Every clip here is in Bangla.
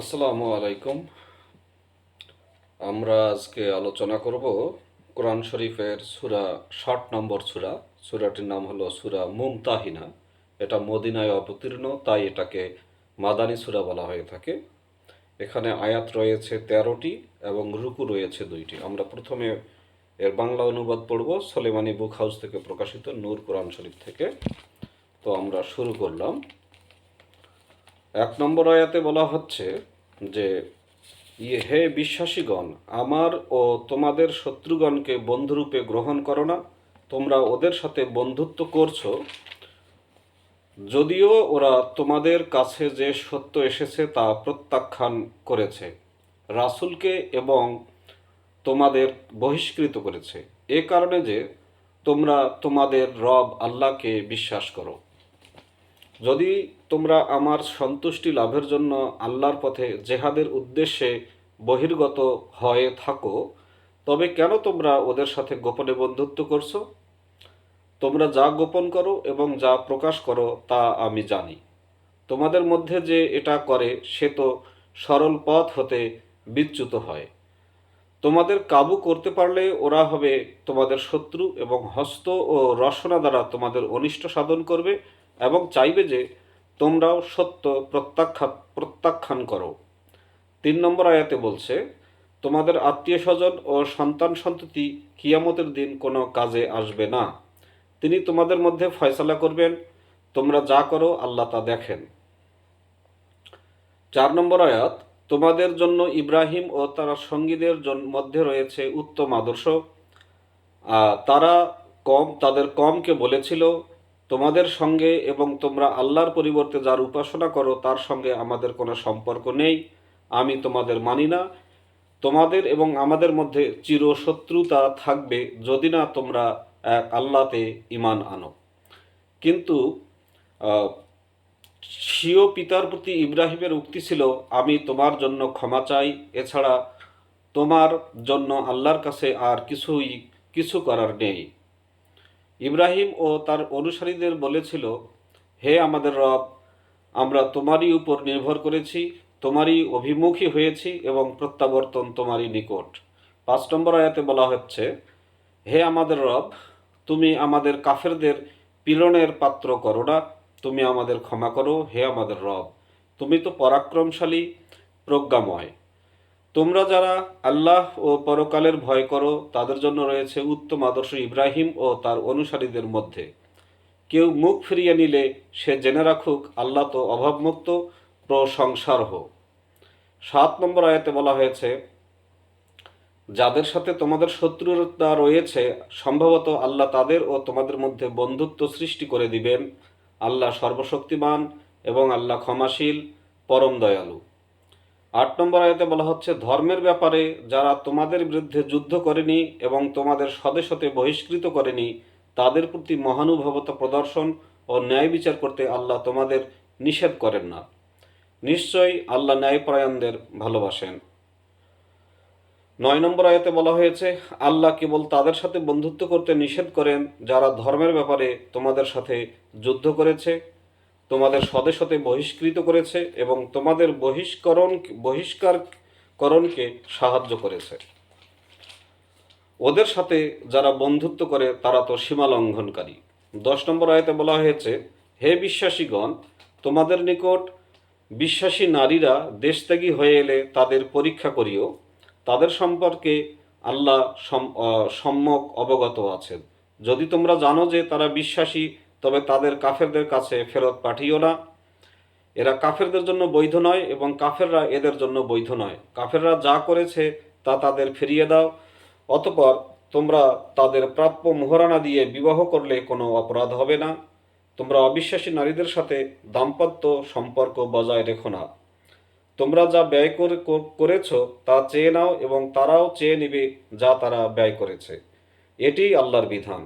আসসালামু আলাইকুম। আমরা আজকে আলোচনা করব কোরআন শরীফের সুরা ষাট নম্বর সুরা। সুরাটির নাম হলো সুরা মুমতাহিনা। এটা মদিনায় অবতীর্ণ, তাই এটাকে মাদানী সুরা বলা হয়ে থাকে। এখানে আয়াত রয়েছে তেরোটি এবং রুকু রয়েছে দুইটি। আমরা প্রথমে এর বাংলা অনুবাদ পড়ব, সলেমানি বুক হাউস থেকে প্রকাশিত নূর কোরআন শরীফ থেকে। তো আমরা শুরু করলাম। এক নম্বর আয়াতে বলা হচ্ছে যে ইয়ে হে বিশ্বাসীগণ, আমার ও তোমাদের শত্রুগণকে বন্ধুরূপে গ্রহণ করো না। তোমরা ওদের সাথে বন্ধুত্ব করছ। যদিও ওরা তোমাদের কাছে যে সত্য এসেছে তা প্রত্যাখ্যান করেছে, রাসূলকে এবং তোমাদের বহিষ্কৃত করেছে। এ কারণে যে তোমরা তোমাদের রব আল্লাহকে বিশ্বাস করো। যদি তোমরা আমার সন্তুষ্টি লাভের জন্য আল্লাহর পথে জেহাদের উদ্দেশ্যে বহির্গত হয়ে থাকো, তবে কেন তোমরা ওদের সাথে গোপনে বন্ধুত্ব করছ? তোমরা যা গোপন করো এবং যা প্রকাশ করো তা আমি জানি। তোমাদের মধ্যে যে এটা করে, সে তো সরল পথ হতে বিচ্যুত হয়। তোমাদের কাবু করতে পারলে ওরা হবে তোমাদের শত্রু এবং হস্ত ও রসনা দ্বারা তোমাদের অনিষ্ট সাধন করবে এবং চাইবে যে তোমরাও সত্য প্রত্যাখ্যা প্রত্যাখ্যান করো। তিন নম্বর আয়াতে বলছে, তোমাদের আত্মীয় স্বজন ও সন্তান সন্ততি কিয়ামতের দিন কোনো কাজে আসবে না। তিনি তোমাদের মধ্যে ফয়সলা করবেন। তোমরা যা করো আল্লাহ তা দেখেন। চার নম্বর আয়াত তোমাদের জন্য ইব্রাহিম ও তার সঙ্গীদের মধ্যে রয়েছে উত্তম আদর্শ। তারা কম তাদের কমকে বলেছিল, তোমাদের সঙ্গে এবং তোমরা আল্লাহর পরিবর্তে যার উপাসনা করো, তার সঙ্গে আমাদের কোনো সম্পর্ক নেই। আমি তোমাদের মানি না। তোমাদের এবং আমাদের মধ্যে চিরশত্রুতা থাকবে যদি না তোমরা এক আল্লাতে ইমান আনো। কিন্তু স্বীয় পিতার প্রতি ইব্রাহিমের উক্তি ছিল, আমি তোমার জন্য ক্ষমা চাই, এছাড়া তোমার জন্য আল্লাহর কাছে আর কিছুই, কিছু করার নেই। ইব্রাহিম ও তার অনুসারীদের বলেছিল, হে আমাদের রব, আমরা তোমারই উপর নির্ভর করেছি, তোমারই অভিমুখী হয়েছি এবং প্রত্যাবর্তন তোমারই নিকট। পাঁচ নম্বর আয়াতে বলা হচ্ছে, হে আমাদের রব, তুমি আমাদের কাফেরদের পীড়নের পাত্র করো না তুমি আমাদের ক্ষমা করো, হে আমাদের রব। তুমি তো পরাক্রমশালী, প্রজ্ঞাময়। তোমরা যারা আল্লাহ ও পরকালের ভয় করো, তাদের জন্য রয়েছে উত্তম আদর্শ ইব্রাহিম ও তার অনুসারীদের মধ্যে। কেউ মুখ ফিরিয়ে নিলে সে জেনে রাখুক, আল্লাহ তো অভাবমুক্ত প্রশংসার্হ সাত নম্বর আয়াতে বলা হয়েছে, যাদের সাথে তোমাদের শত্রুতা রয়েছে, সম্ভবত আল্লাহ তাদের ও তোমাদের মধ্যে বন্ধুত্ব সৃষ্টি করে দিবেন। আল্লাহ সর্বশক্তিমান এবং আল্লাহ ক্ষমাশীল, পরম দয়ালু। আট নম্বর আয়তে বলা হচ্ছে, ধর্মের ব্যাপারে যারা তোমাদের বিরুদ্ধে যুদ্ধ করেনি এবং তোমাদের স্বদেশতে বহিষ্কৃত করেনি, তাদের প্রতি মহানুভবতা প্রদর্শন ও ন্যায় বিচার করতে আল্লাহ তোমাদের নিষেধ করেন না। নিশ্চয়ই আল্লাহ ন্যায়পরায়ণদের ভালোবাসেন। নয় নম্বর আয়াতে বলা হয়েছে, আল্লাহ কেবল তাদের সাথে বন্ধুত্ব করতে নিষেধ করেন যারা ধর্মের ব্যাপারে তোমাদের সাথে যুদ্ধ করেছে, তোমাদের স্বদেশতে বহিষ্কৃত করেছে এবং তোমাদের বহিষ্করণ, বহিষ্কারকরণকে সাহায্য করেছে। ওদের সাথে যারা বন্ধুত্ব করে, তারা তো সীমা লঙ্ঘনকারী। দশ নম্বর আয়তে বলা হয়েছে, হে বিশ্বাসীগণ, তোমাদের নিকট বিশ্বাসী নারীরা দেশত্যাগী হয়ে এলে তাদের পরীক্ষা করিও তাদের সম্পর্কে আল্লাহ সম- সম্যক অবগত আছেন। যদি তোমরা জানো যে তারা বিশ্বাসী, তবে তাদের কাফেরদের কাছে ফেরত পাঠিও না। এরা কাফেরদের জন্য বৈধ নয় এবং কাফেররা এদের জন্য বৈধ নয়। কাফেররা যা করেছে, তা তাদের ফিরিয়ে দাও। অতপর তোমরা তাদের প্রাপ্য মোহরানা দিয়ে বিবাহ করলে কোনো অপরাধ হবে না। তোমরা অবিশ্বাসী নারীদের সাথে দাম্পত্য সম্পর্ক বজায় রেখো না। তোমরা যা ব্যয় করে করেছ তা চেয়ে নাও এবং তারাও চেয়ে নিবে যা তারা ব্যয় করেছে। এটিই আল্লাহর বিধান।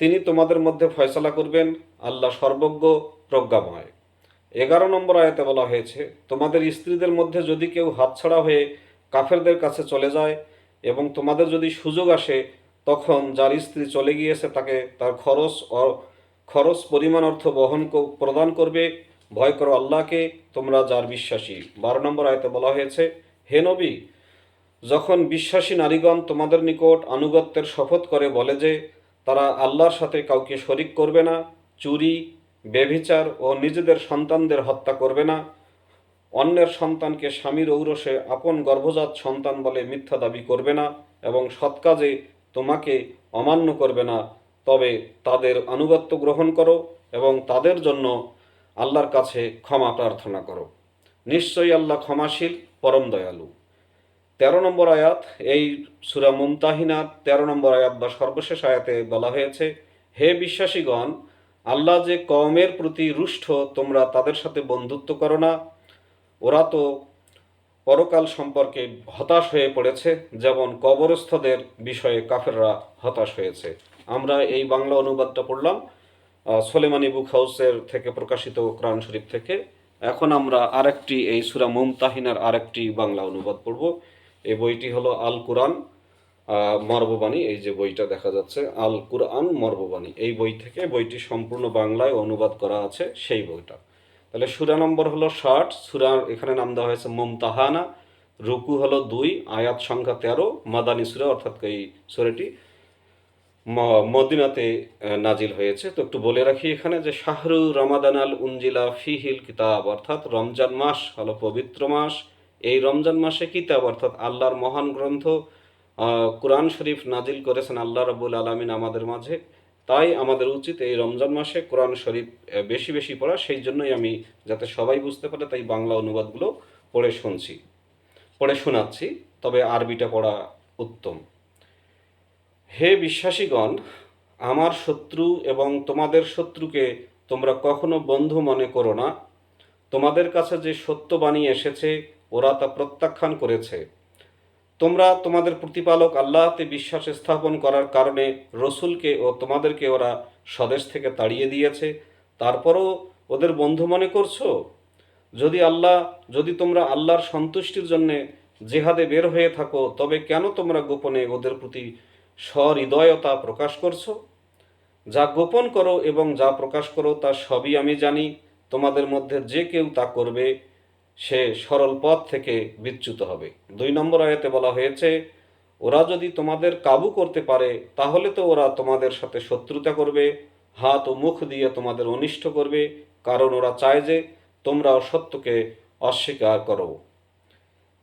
তিনি তোমাদের মধ্যে ফয়সালা করবেন, আল্লাহ সর্বজ্ঞ, প্রজ্ঞাময়। এগারো নম্বর আয়াতে বলা হয়েছে, তোমাদের স্ত্রীদের মধ্যে যদি কেউ হাতছাড়া হয়ে কাফেরদের কাছে চলে যায় এবং তোমাদের যদি সুযোগ আসে, তখন যার স্ত্রী চলে গিয়েছে তাকে তার খরচ খরচ পরিমাণ অর্থ বহন প্রদান করবে ভয় করো আল্লাহকে, তোমরা যার বিশ্বাসী। বারো নম্বর আয়তে বলা হয়েছে, হে নবী, যখন বিশ্বাসী নারীগণ তোমাদের নিকট আনুগত্যের শপথ করে বলে যে, তারা আল্লাহর সাথে কাউকে শরিক করবে না, চুরি বেভিচার ও নিজেদের সন্তানদের হত্যা করবে না, অন্যের সন্তানকে স্বামীর ঔরসে আপন গর্ভজাত সন্তান বলে মিথ্যা দাবি করবে না এবং সৎ কাজে তোমাকে অমান্য করবে না, তবে তাদের আনুগত্য গ্রহণ করো এবং তাদের জন্য আল্লাহর কাছে ক্ষমা প্রার্থনা করো। নিশ্চয়ই আল্লাহ ক্ষমাশীল, পরম দয়ালু। তেরো নম্বর আয়াত, এই সুরা মুমতাহিনা তেরো নম্বর আয়াত বা সর্বশেষ আয়াতে বলা হয়েছে, হে বিশ্বাসীগণ, আল্লাহ যে কওমের প্রতি রুষ্ট, তোমরা তাদের সাথে বন্ধুত্ব করো না। ওরা তো পরকাল সম্পর্কে হতাশ হয়ে পড়েছে, যেমন কবরস্থদের বিষয়ে কাফেররা হতাশ হয়েছে। আমরা এই বাংলা অনুবাদটা পড়লাম। সোলেমানি বুক হাউসের থেকে প্রকাশিত কোরআন শরীফ থেকে। এখন আমরা আরেকটি, এই সুরা মুমতাহিনার আরেকটি বাংলা অনুবাদ পড়ব। এই বইটি হলো আল কুরআন মর্ববাণী এই যে বইটা দেখা যাচ্ছে আল কুরআন মর্ববাণী এই বই থেকে বইটি সম্পূর্ণ বাংলায় অনুবাদ করা আছে সেই বইটা। তাহলে সুরা নম্বর হলো ষাট। সুরা এখানে নাম দেওয়া হয়েছে মুমতাহানা। রুকু হলো দুই, আয়াত সংখ্যা তেরো, মাদানী সুরা অর্থাৎ এই সুরাটি। মদিনাতে নাজিল হয়েছে। তো একটু বলে রাখি এখানে যে শাহরু রমাদান আল উনজিলা ফিহিল কিতাব, অর্থাৎ রমজান মাস হলো পবিত্র মাস। এই রমজান মাসে কিতাব, অর্থাৎ আল্লাহর মহান গ্রন্থ কোরআন শরীফ নাজিল করেছেন আল্লাহ রবুল আলমিন আমাদের মাঝে। তাই আমাদের উচিত এই রমজান মাসে কোরআন শরীফ বেশি বেশি পড়া। সেই জন্যই আমি, যাতে সবাই বুঝতে পারে, তাই বাংলা অনুবাদগুলো পড়ে শুনছি, পড়ে শোনাচ্ছি। তবে আরবিটা পড়া উত্তম। হে বিশ্বাসীগণ, আমার শত্রু এবং তোমাদের শত্রুকে তোমরা কখনো বন্ধু মনে করো না। তোমাদের কাছে যে সত্য বাণী এসেছে, ওরা তা প্রত্যাখ্যান করেছে। তোমরা তোমাদের প্রতিপালক আল্লাহতে বিশ্বাস স্থাপন করার কারণে রসুলকে ও তোমাদেরকে ওরা স্বদেশ থেকে তাড়িয়ে দিয়েছে। তারপরও ওদের বন্ধু মনে করছ? যদি আল্লাহ, যদি তোমরা আল্লাহর সন্তুষ্টির জন্যে জেহাদে বের হয়ে থাকো, তবে কেন তোমরা গোপনে ওদের প্রতি সহৃদয়তা প্রকাশ করছ। যা গোপন করো এবং যা প্রকাশ করো তা সবই আমি জানি। তোমাদের মধ্যে যে কেউ তা করবে, সে সরল পথ থেকে বিচ্যুত হবে। দুই নম্বর আয়াতে বলা হয়েছে, ওরা যদি তোমাদের কাবু করতে পারে, তাহলে তো ওরা তোমাদের সাথে শত্রুতা করবে, হাত ও মুখ দিয়ে তোমাদের অনিষ্ট করবে, কারণ ওরা চায় যে তোমরা সত্যকে অস্বীকার করো।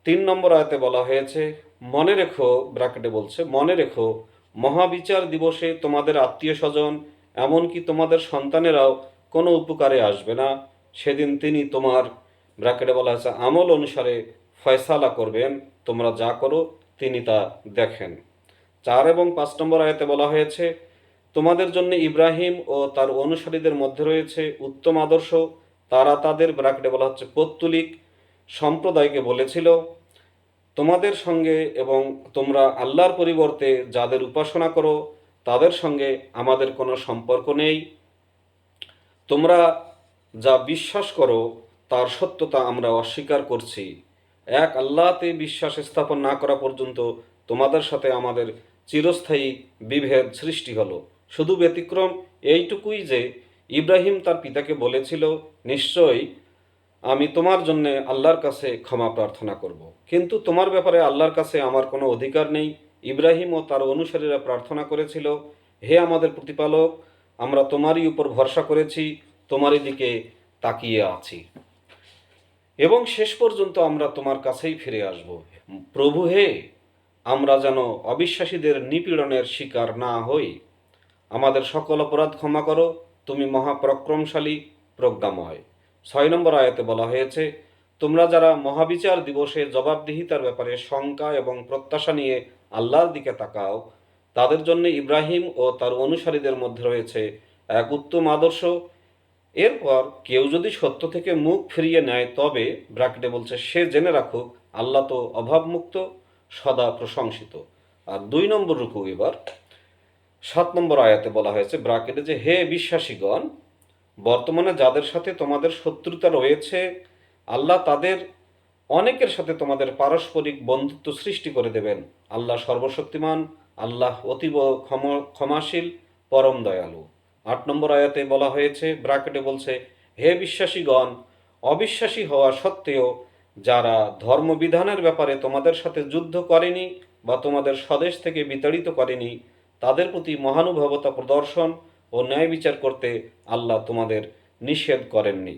তিন নম্বর আয়াতে বলা হয়েছে মনে রেখো, ব্র্যাকেটে বলছে, মনে রেখো, মহাবিচার দিবসে তোমাদের আত্মীয় স্বজন, এমনকি তোমাদের সন্তানেরাও কোনো উপকারে আসবে না। সেদিন তিনি তোমার, ব্র্যাকেটে বলা হয়েছে, আমল অনুসারে ফয়সালা করবেন। তোমরা যা করো, তিনি তা দেখেন। চার এবং পাঁচ নম্বর আয়াতে বলা হয়েছে, তোমাদের জন্য ইব্রাহিম ও তার অনুসারীদের মধ্যে রয়েছে উত্তম আদর্শ। তারা তাদের, ব্র্যাকেটে বলা হচ্ছে, পত্তুলিক সম্প্রদায়কে বলেছিল। তোমাদের সঙ্গে এবং তোমরা আল্লাহর পরিবর্তে যাদের উপাসনা করো, তাদের সঙ্গে আমাদের কোনো সম্পর্ক নেই। তোমরা যা বিশ্বাস করো, তার সত্যতা আমরা অস্বীকার করছি। এক আল্লাহতে বিশ্বাস স্থাপন না করা পর্যন্ত তোমাদের সাথে আমাদের চিরস্থায়ী বিভেদ সৃষ্টি হলো। শুধু ব্যতিক্রম এইটুকুই যে ইব্রাহিম তার পিতাকে বলেছিল, নিশ্চয়ই আমি তোমার জন্য আল্লাহর কাছে ক্ষমা প্রার্থনা করব। কিন্তু তোমার ব্যাপারে আল্লাহর কাছে আমার কোনো অধিকার নেই। ইব্রাহিম ও তার অনুসারীরা প্রার্থনা করেছিল, হে আমাদের প্রতিপালক, আমরা তোমারই উপর ভরসা করেছি, তোমারই দিকে তাকিয়ে আছি। এবং শেষ পর্যন্ত আমরা তোমার কাছেই ফিরে আসব। প্রভু হে, আমরা যেন অবিশ্বাসীদের নিপীড়নের শিকার না হই। আমাদের সকল অপরাধ ক্ষমা করো, তুমি মহাপরাক্রমশালী, প্রজ্ঞাময়। ছয় নম্বর আয়াতে বলা হয়েছে, তোমরা যারা মহাবিচার দিবসে জবাবদিহিতার ব্যাপারে শঙ্কা এবং প্রত্যাশা নিয়ে আল্লাহর দিকে তাকাও, তাদের জন্য ইব্রাহিম ও তার অনুসারীদের মধ্যে রয়েছে এক উত্তম আদর্শ। এরপর কেউ যদি সত্য থেকে মুখ ফিরিয়ে নেয়, তবে ব্রাকেটে বলছে, সে জেনে রাখুক, আল্লাহ তো অভাবমুক্ত, সদা প্রশংসিত। আর দুই নম্বর রুকু এবার। সাত নম্বর আয়াতে বলা হয়েছে ব্রাকেটে যে, হে বিশ্বাসীগণ বর্তমানে যাদের সাথে তোমাদের শত্রুতা রয়েছে, আল্লাহ তাদের অনেকের সাথে তোমাদের পারস্পরিক বন্ধুত্ব সৃষ্টি করে দেবেন। আল্লাহ সর্বশক্তিমান, আল্লাহ অতীব ক্ষম, ক্ষমাশীল, পরম দয়ালু। আট নম্বর আয়াতে বলা হয়েছে ব্রাকেটে বলছে, হে বিশ্বাসীগণ, অবিশ্বাসী হওয়া সত্ত্বেও যারা ধর্মবিধানের ব্যাপারে তোমাদের সাথে যুদ্ধ করেনি বা তোমাদের স্বদেশ থেকে বিতাড়িত করেনি, তাদের প্রতি মহানুভবতা প্রদর্শন ও ন্যায় বিচার করতে আল্লাহ তোমাদের নিষেধ করেননি।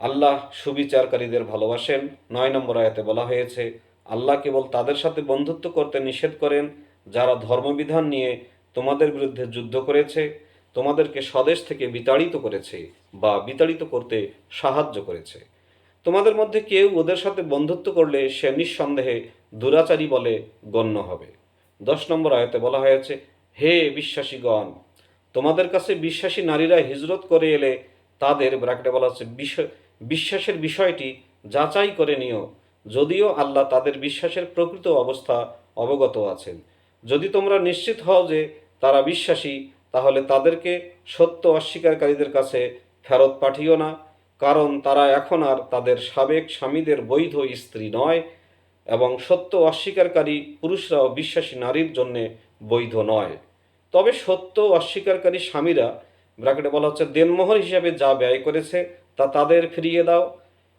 আল্লাহ সুবিচারকারীদের ভালোবাসেন। নয় নম্বর আয়াতে বলা হয়েছে, আল্লাহ কেবল তাদের সাথে বন্ধুত্ব করতে নিষেধ করেন, যারা ধর্মবিধান নিয়ে তোমাদের বিরুদ্ধে যুদ্ধ করেছে, তোমাদেরকে স্বদেশ থেকে বিতাড়িত করেছে বা বিতাড়িত করতে সাহায্য করেছে। তোমাদের মধ্যে কেউ ওদের সাথে বন্ধুত্ব করলে সে নিঃসন্দেহে দুরাচারী বলে গণ্য হবে। দশ নম্বর আয়তে বলা হয়েছে, হে বিশ্বাসীগণ তোমাদের কাছে বিশ্বাসী নারীরা হিজরত করে এলে তাদের, ব্র্যাকেটে বলা হচ্ছে, বিশ- বিশ্বাসের বিষয়টি যাচাই করে নিও। যদিও আল্লাহ তাদের বিশ্বাসের প্রকৃত অবস্থা অবগত আছেন। যদি তোমরা নিশ্চিত হও যে তারা বিশ্বাসী, তাহলে তাদেরকে সত্য অস্বীকারীদের কাছে ফেরত পাঠিও না, কারণ তারা এখন আর তাদের সাবেক স্বামীদের বৈধ স্ত্রী নয় এবং সত্য অস্বীকারী পুরুষরাও বিশ্বাসী নারীর জন্যে বৈধ নয়। তবে সত্য অস্বীকারী স্বামীরা ব্র্যাকেটে বলা হচ্ছে, দেনমোহর হিসাবে যা ব্যয় করেছে তা তাদের ফিরিয়ে দাও।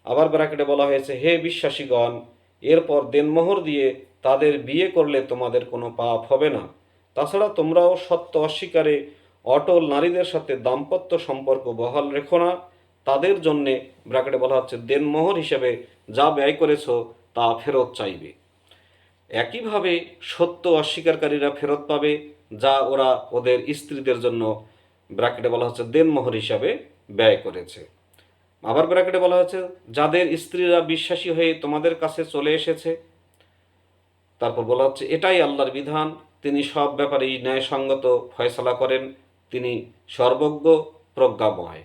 আবার ব্র্যাকেটে বলা হয়েছে, হে বিশ্বাসীগণ, এরপর দেনমোহর দিয়ে তাদের বিয়ে করলে তোমাদের কোনো পাপ হবে না। তাছাড়া তোমরাও সত্য অস্বীকারে অটল নারীদের সাথে দাম্পত্য সম্পর্ক বহাল রেখো না। তাদের জন্যে ব্র্যাকেটে বলা হচ্ছে, দেনমোহর হিসেবে যা ব্যয় করেছ তা ফেরত চাইবে। একইভাবে সত্য অস্বীকারীরা ফেরত পাবে। যা ওরা ওদের স্ত্রীদের জন্য ব্র্যাকেটে বলা হচ্ছে দেনমোহর হিসাবে ব্যয় করেছে। আবার ব্র্যাকেটে বলা হচ্ছে যাদের স্ত্রীরা বিশ্বাসী হয়ে তোমাদের কাছে চলে এসেছে, তারপর বলা হচ্ছে, এটাই আল্লাহর বিধান, তিনি সব ব্যাপারেই ন্যায়সঙ্গত ফয়সলা করেন, তিনি সর্বজ্ঞ, প্রজ্ঞাময়।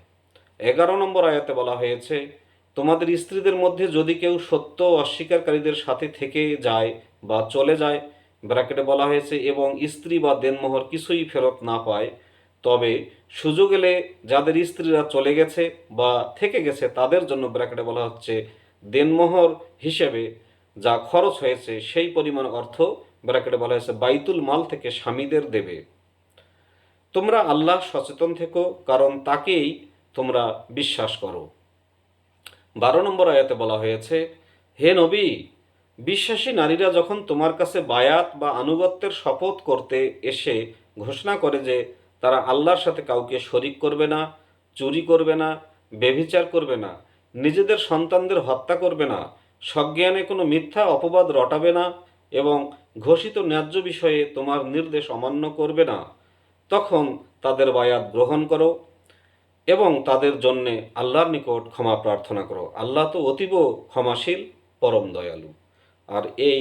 এগারো নম্বর আয়াতে বলা হয়েছে, তোমাদের স্ত্রীদের মধ্যে যদি কেউ সত্য অস্বীকারীদের সাথে থেকে যায় বা চলে যায় ব্র্যাকেটে বলা হয়েছে, এবং স্ত্রী বা দেনমোহর কিছুই ফেরত না পায়। তবে সুযোগ এলে যাদের স্ত্রীরা চলে গেছে বা থেকে গেছে, তাদের জন্য ব্র্যাকেটে বলা হচ্ছে দেনমোহর হিসেবে যা খরচ হয়েছে, সেই পরিমাণ অর্থ ব্র্যাকেটে বলা হয়েছে বাইতুল মাল থেকে স্বামীদের দেবে। তোমরা আল্লাহ সচেতন থেকো, কারণ তাকেই তোমরা বিশ্বাস করো। বারো নম্বর আয়াতে বলা হয়েছে, হে নবী বিশ্বাসী নারীরা যখন তোমার কাছে বায়াত বা আনুগত্যের শপথ করতে এসে ঘোষণা করে যে তারা আল্লাহর সাথে কাউকে শরিক করবে না, চুরি করবে না বেভিচার করবে না, নিজেদের সন্তানদের হত্যা করবে না, সজ্ঞানে কোনো মিথ্যা অপবাদ রটাবে না এবং ঘোষিত ন্যায্য বিষয়ে তোমার নির্দেশ অমান্য করবে না, তখন তাদের বায়াত গ্রহণ করো এবং তাদের জন্যে আল্লাহর নিকট ক্ষমা প্রার্থনা করো। আল্লাহ তো অতীব ক্ষমাশীল, পরম দয়ালু। আর এই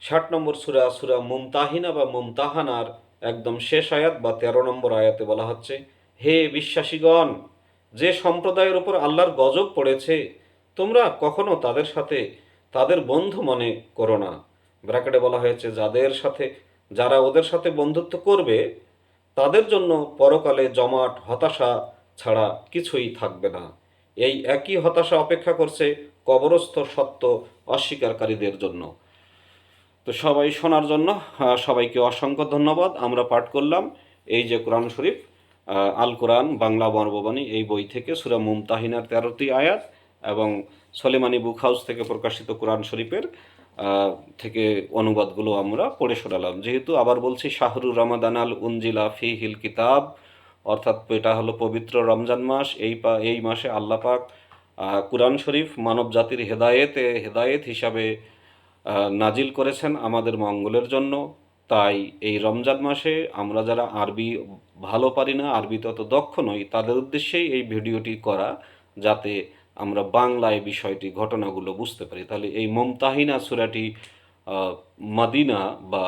ষাট নম্বর সুরা সুরা মুমতাহিনা বা মুমতাহানার একদম শেষ আয়াত বা তেরো নম্বর আয়াতে বলা হচ্ছে, হে বিশ্বাসীগণ, যে সম্প্রদায়ের উপর আল্লাহর গজব পড়েছে, তোমরা কখনো তাদের সাথে তাদের বন্ধু মনে করো না। ব্র্যাকেটে বলা হয়েছে, যাদের সাথে, যারা ওদের সাথে বন্ধুত্ব করবে, তাদের জন্য পরকালে জমাট, হতাশা ছাড়া কিছুই থাকবে না। এই একই হতাশা অপেক্ষা করছে কবরস্থ সত্য অস্বীকারীদের জন্য। তো সবাই শোনার জন্য সবাইকে অসংখ্য ধন্যবাদ। আমরা পাঠ করলাম এই যে কোরআন শরীফ আল কোরআন বাংলা বর্ববাণী এই বই থেকে সুরা মুমতাহিনার তেরোটি আয়াত এবং সলেমানি বুক হাউস থেকে প্রকাশিত কোরআন শরীফের থেকে অনুবাদগুলো আমরা পড়ে শোনালাম। যেহেতু আবার বলছি শাহরুর রমাদান আল উনজিলা ফি হিল কিতাব অর্থাৎ এটা হলো পবিত্র রমজান মাস এই পা এই মাসে আল্লাহ পাক আহ, কুরআন শরীফ মানব জাতির হেদায়েতে হেদায়েত হিসাবে নাজিল করেছেন আমাদের মঙ্গলের জন্য। তাই এই রমজান মাসে আমরা যারা আরবি ভালো পারি না, আরবি তত দক্ষ নই, তাদের উদ্দেশ্যেই এই ভিডিওটি করা, যাতে আমরা বাংলায় বিষয়টি, ঘটনাগুলো বুঝতে পারি। তাহলে এই মমতাহিনা সুরাটি মাদিনা বা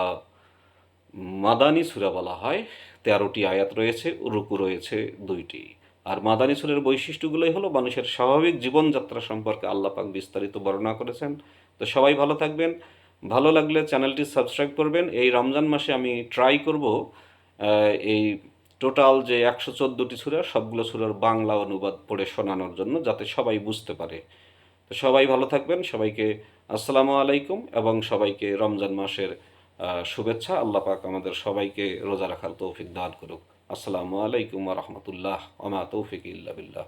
মাদানী সুরা বলা হয়, তেরোটি আয়াত রয়েছে, রুকু রয়েছে দুইটি। আর মাদানী সুরের বৈশিষ্ট্যগুলোই হলো মানুষের স্বাভাবিক জীবনযাত্রা সম্পর্কে আল্লাহ পাক বিস্তারিত বর্ণনা করেছেন। তো সবাই ভালো থাকবেন। ভালো লাগলে চ্যানেলটি সাবস্ক্রাইব করবেন। এই রমজান মাসে আমি ট্রাই করব এই টোটাল যে একশো চোদ্দোটি সুরা, সবগুলো সুরার বাংলা অনুবাদ পড়ে শোনানোর জন্য যাতে সবাই বুঝতে পারে। তো সবাই ভালো থাকবেন। সবাইকে আসসালামু আলাইকুম এবং সবাইকে রমজান মাসের শুভেচ্ছা। আল্লাহ পাক আমাদের সবাইকে রোজা রাখার তৌফিক দান করুক। আসসালামু আলাইকুম রহমতুল্লাহ ওমা তৌফিক ইল্লা বিল্লাহ